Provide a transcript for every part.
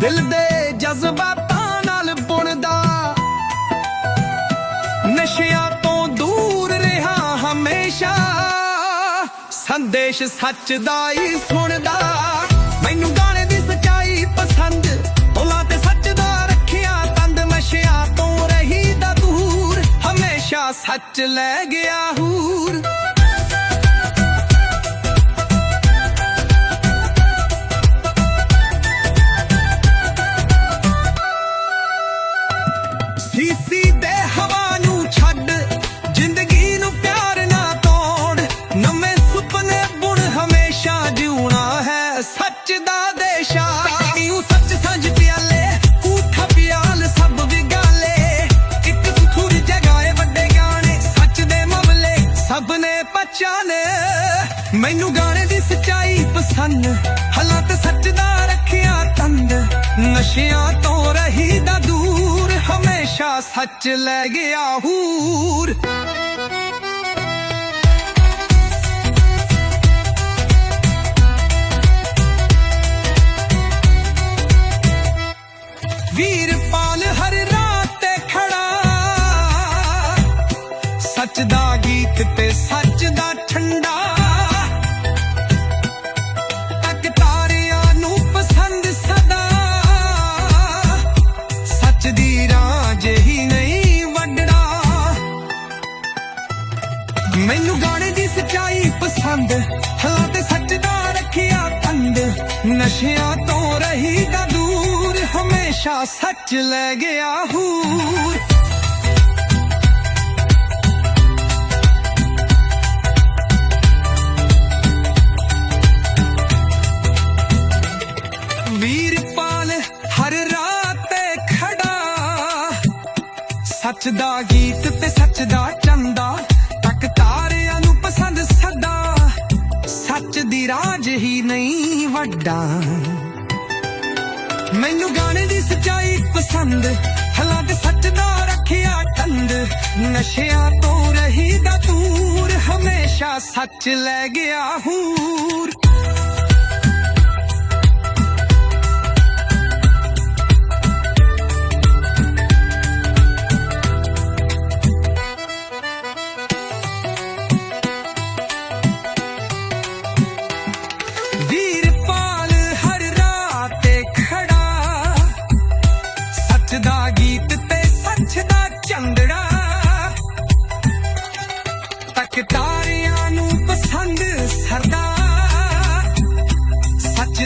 ਦਿਲ ਦੇ ਜਜ਼ਬਾਤਾਂ ਨਾਲ ਬੁਣਦਾ। ਨਸ਼ਿਆਂ ਤੋਂ ਦੂਰ ਰਿਹਾ ਹਮੇਸ਼ਾ। ਸੰਦੇਸ਼ ਸੱਚ ਦਾ ਹੀ ਸੁਣਦਾ। ਮੈਨੂੰ ਗਾਣੇ ਦੀ ਸਚਾਈ ਪਸੰਦ ਉਹਨਾਂ ਤੇ ਸੱਚ ਦਾ ਰੱਖਿਆ ਤੰਦ। ਨਸ਼ਿਆਂ ਤੋਂ ਰਹੀ ਦਾ ਦੂਰ, ਹਮੇਸ਼ਾ ਸੱਚ ਲੈ ਗਿਆ ਹੂਰ। ਹੈ ਦੇਸ਼ਾ। ਇਉਂ ਸੱਚ ਸੰਜ ਪਿਆਲੇ ਊਠਾ ਪਿਆਲ ਸਭ ਵਿਗਾਲੇ। ਇੱਕ ਸੁਖੁਰ ਜਗਾਏ ਵੱਡੇ ਗਾਣੇ, ਸੱਚ ਦੇ ਮਮਲੇ ਸਭ ਨੇ ਪਛਾਣੇ ਮੈਨੂੰ ਗਾਣੇ ਦੀ ਸਚਾਈ ਪਸੰਦ, ਹਾਲਾਤ ਸੱਚ ਦਾ ਰੱਖਿਆ ਤੰਦ। ਨਸ਼ਿਆਂ ਤੋਂ ਰਹੀ ਦਾ ਦੂਰ, ਹਮੇਸ਼ਾ ਸੱਚ ਲੈ ਗਿਆ ਹੂਰ। ਸੱਚ ਦਾ ਗੀਤ ਤੇ ਸੱਚ ਦਾ ਠੰਡਾ। ਤੱਕ ਤਾਰਿਆਂ ਨੂੰ ਪਸੰਦ ਸਦਾ। ਸੱਚ ਦੀ ਰਾਹ ਹੀ ਨਹੀਂ ਵੱਡਣਾ ਮੈਨੂੰ ਗਾਣੇ ਦੀ ਸਚਾਈ ਪਸੰਦ ਹਾਲਾਤ ਸੱਚ ਦਾ ਰੱਖਿਆ ਤੰਦ ਨਸ਼ਿਆਂ ਤੋਂ ਰਹੀ ਦਾ ਦੂਰ, ਹਮੇਸ਼ਾ ਸੱਚ ਲੈ ਗਿਆ ਹੂਰ। ਸੱਚ ਦਾ ਗੀਤ ਤੇ ਸੱਚ ਦਾ ਚੰਦਾ। ਤੱਕ ਤਾਰਿਆਂ ਨੂੰ ਪਸੰਦ ਸਦਾ। ਸੱਚ ਦੀ ਰਾਜ ਹੀ ਨਹੀਂ ਵੱਡਾ। ਮੈਨੂੰ ਗਾਣੇ ਦੀ ਸਚਾਈ ਪਸੰਦ। ਹਾਲਾਂਕਿ ਸੱਚ ਦਾ ਰੱਖਿਆ ਤੰਦ ਨਸ਼ਿਆਂ ਤੋਂ ਰਹੀ ਦਾ ਦੂਰ। ਹਮੇਸ਼ਾ ਸੱਚ ਲੈ ਗਿਆ ਹੂਰ।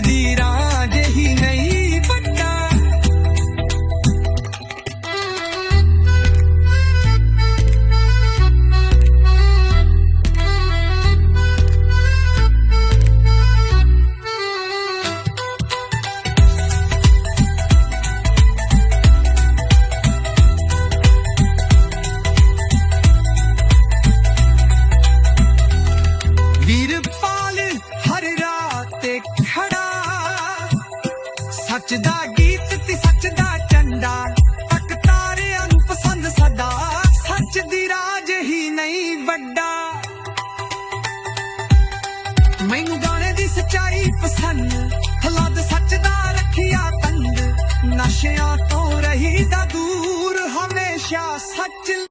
ਸੱਚ ਸੱਚ ਦਾ ਗੀਤ ਤੇ ਸੱਚ ਦਾ ਚੰਡਾ ਤੱਕ ਤਾਰਿਆਂ ਨੂੰ ਪਸੰਦ ਸਦਾ। ਸੱਚ ਦੀ ਰਾਜ ਹੀ ਨਹੀਂ ਵੱਡਾ। ਮੈਨੂੰ ਗਾਣੇ ਦੀ ਸਚਾਈ ਪਸੰਦ।